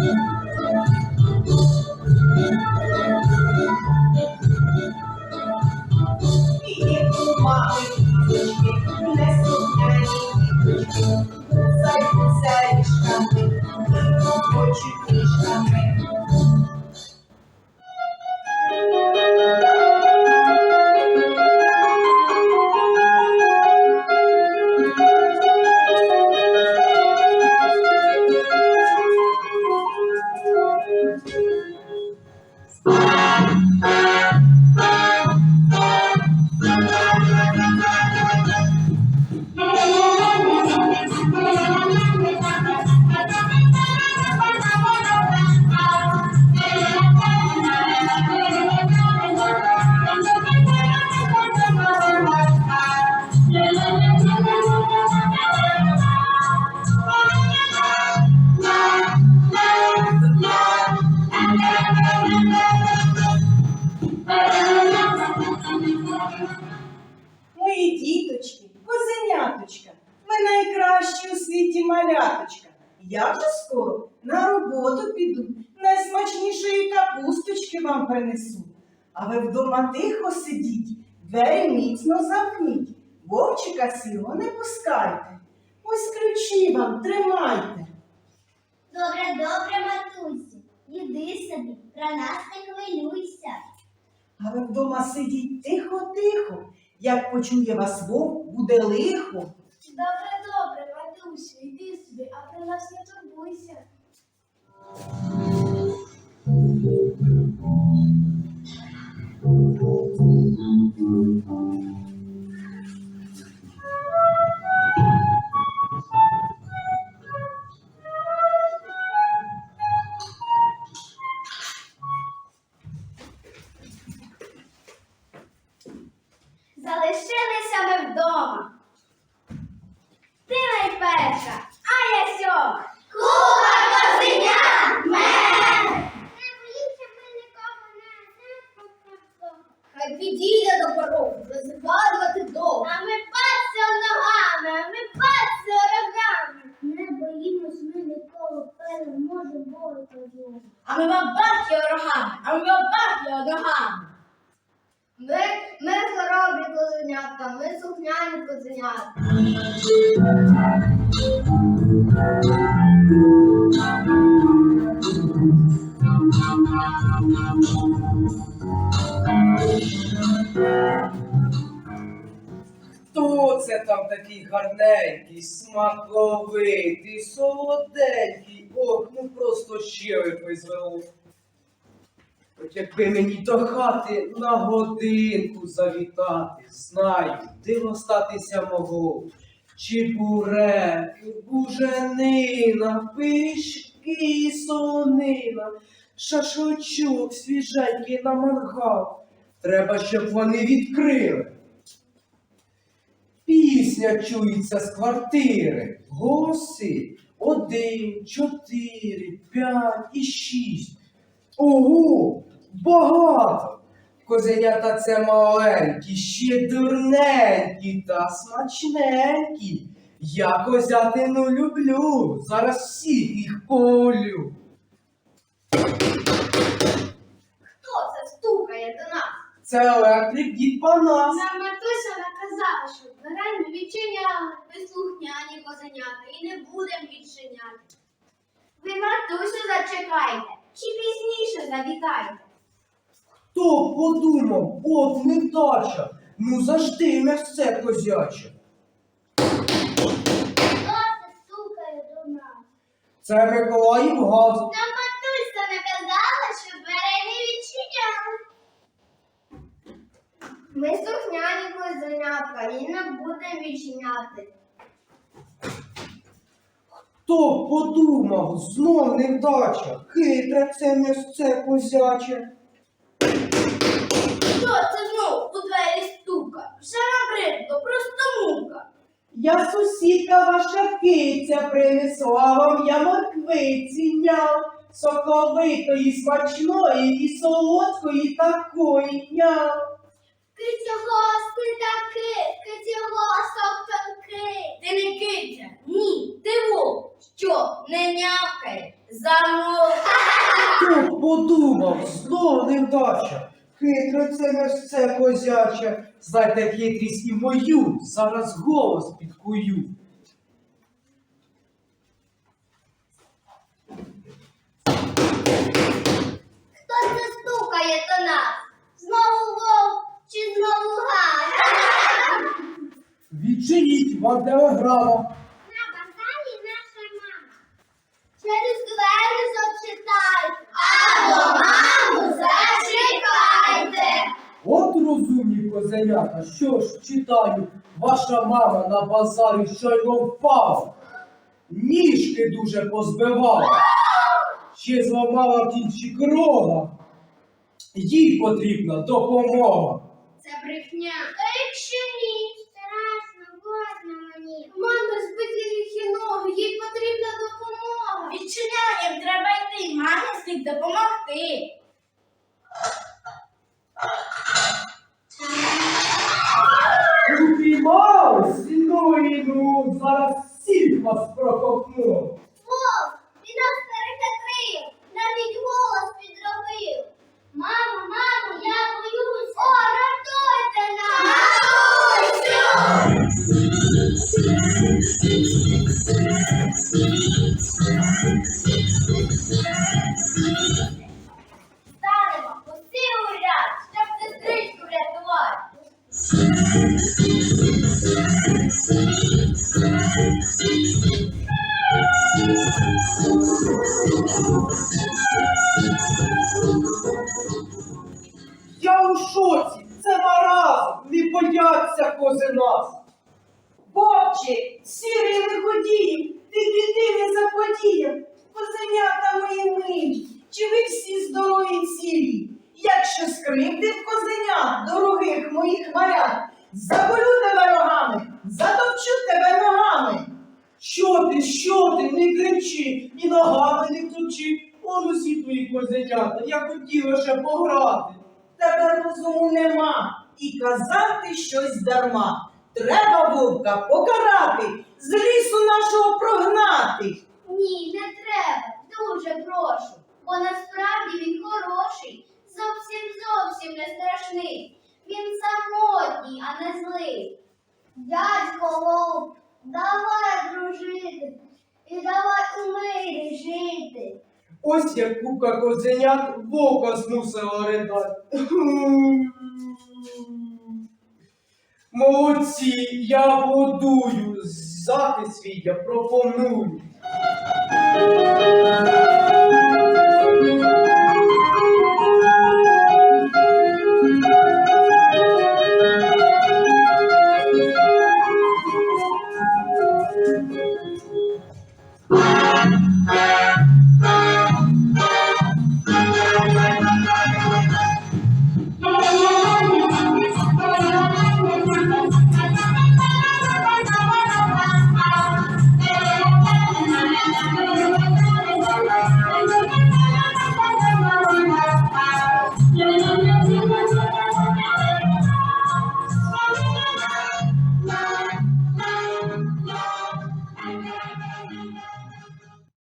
І маляточка. Я вже скоро на роботу піду, найсмачнішої капусточки вам принесу. А ви вдома тихо сидіть, двері міцно замкніть, вовчика сіло не пускайте. Ось ключі вам тримайте. Добре, добре, матусю. Іди собі, про нас не хвилюйся. А ви вдома сидіть тихо-тихо. Як почує вас вовк, буде лихо. Добре, добре, матусю, іди собі, а про нас не Хай підійде до порогу, розгадувати довго. А ми пасся ногами, а ми пасся рогами. Не боїмось ми нікого, переможе Бог Богу. А ми бабах його рогами, а ми бабах його ногами. Ми, ми хоробрі козенятка, ми сухняні козенятка. Хто це там такий гарненький, смаковитий, солоденький? Ох, ну просто щелепи звело. От якби мені до хати на годинку завітати, знаю, де остатися мого. Чебуреки, буженина, пишки, солонина, шашличок свіженький на мангал. Треба, щоб вони відкрили. Пісня чується з квартири. Голоси один, чотири, п'ять і шість. Ого, багато. Козенята це маленькі, ще дурненькі та смачненькі. Я козятину люблю. Зараз всіх їх полю. Хто це стукає до нас? Це електрик дід Панас. Нам матуся наказала, двері не відчиняли. Ми слухняні козенята і не будемо відчиняти. Ви матусю зачекайте, чи пізніше завітайте. Хто подумав, от невдача. Ну завжди м'ясце козяче. Хто це стукає до нас? Це Миколаїв газ. Нам наказала, двері не відчиняли. Ми слухняні козенятка і не будемо відчиняти. Хто подумав, знов невдача. Хитре це м'ясце козяче. Хто це знов у двері стука? Вже набридло, просто мука. Я сусідка ваша киця принесла вам я морквиці няв, соковитої, смачної і солодкої такої няв. Кицьогости такий, кицьогосок тонкий. Ти не киця, ні, ти вовк, що не нявкає, замов. Хто б подумав, знов невдача. Хитро це мерце козяча. Знайте хитрість і мою, зараз голос підкую. Хто це стукає до нас? Знову вовк чи знову гад? Відчиніть вам телеграма. На базарі наша мама. Через двері зачитайте. Або маму зачекайте. От розумні козенята, що ж читаю, ваша мама на базарі щойно впала. Ніжки дуже позбивала. Ще зламала кінчик рога. Їй потрібна допомога. Це брехня. А якщо ні? Страшно, больно мені. Мама збиті їхні ноги, їй потрібна допомога. Відчиняєм, треба йти, мамі слід допомогти. Упіймав сіною, зараз всіх вас прокопну. Я у шоці, це маразм, не бояться кози нас. Вовче, сірий лиходіїв, ти біди не заподіяв. Козенята мої милі, чи ви всі здорові й цілі? Якщо скривдив козенят, дорогих моїх малят, заболю тебе рогами, затопчу тебе ногами. Що ти, що ти, не кричи, і ногами не тучи. Он усі твої козенята, я хотів лише пограти. Тебе розуму нема, і казати щось дарма. Треба вовка покарати, з лісу нашого прогнати. Ні, не треба, дуже прошу. Бо насправді він хороший, зовсім зовсім не страшний. Він самотній, а не злий. Дядько вовк, давай дружити і давай у мирі жити. Ось як купка козенят вовка змусила ридати. Молодці, я годую, захист свій я пропоную.